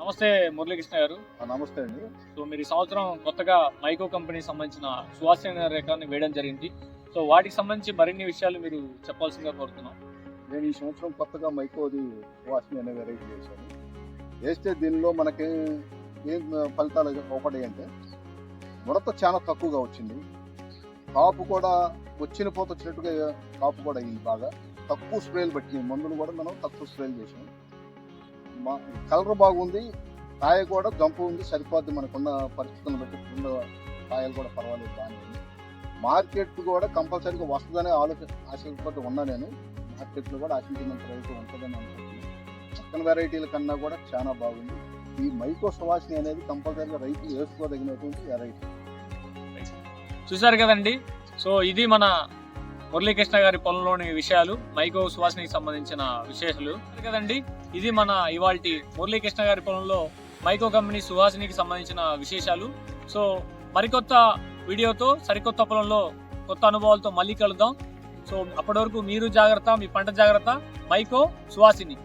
నమస్తే మురళీకృష్ణ గారు. నమస్తే అండి. సో మీరు ఈ సంవత్సరం కొత్తగా మైకో కంపెనీకి సంబంధించిన సువాసన రేఖాన్ని వేయడం జరిగింది. సో వాటికి సంబంధించి మరిన్ని విషయాలు మీరు చెప్పాల్సిందిగా కోరుతున్నాం. నేను ఈ సంవత్సరం కొత్తగా మైకోది వాసిని అనే వెరైటీ వేశాను వేస్తే దీనిలో మనకి ఏం ఫలితాలు ఒకటి అంటే ముడత చాలా తక్కువగా వచ్చింది. కాపు కూడా వచ్చిన పోత వచ్చినట్టుగా కాపు కూడా అయింది బాగా. తక్కువ స్ప్రేలు పెట్టినాయి. మందులు కూడా మనం తక్కువ స్ప్రేలు చేసాం మా కలర్ బాగుంది కాయ కూడా జంపు ఉంది సరిపోద్ది మనకున్న పరిస్థితులను బట్టి ఉన్న కాయలు కూడా పర్వాలేదు బాగానే మార్కెట్ కూడా కంపల్సరీగా వస్తుందనే ఆలోచన ఆశతో ఉన్నా నేను. మార్కెట్లో కూడా ఆశించినంత రైతు ఉంటుందని అనుకుంటున్నాను. చక్కని వెరైటీల కన్నా కూడా చాలా బాగుంది. ఈ మైకో సువాసిని అనేది కంపల్సరీగా రైతు వేసుకోదగినటువంటి వెరైటీ. చూశారు కదండి? సో ఇది మన మురళీకృష్ణ గారి పొలంలోని విషయాలు మైకో సువాసనకి సంబంధించిన విశేషాలు. కదండి ఇది మన ఇవాల్టి మురళీకృష్ణ గారి పొలంలో మైకో కంపెనీ సువాసినికి సంబంధించిన విశేషాలు. సో మరికొత్త వీడియోతో సరికొత్త పొలంలో కొత్త అనుభవాలతో మళ్ళీ కలుద్దాం. సో అప్పటి వరకు మీరు జాగ్రత్త మీ పంట జాగ్రత్త మైకో సువాసిని.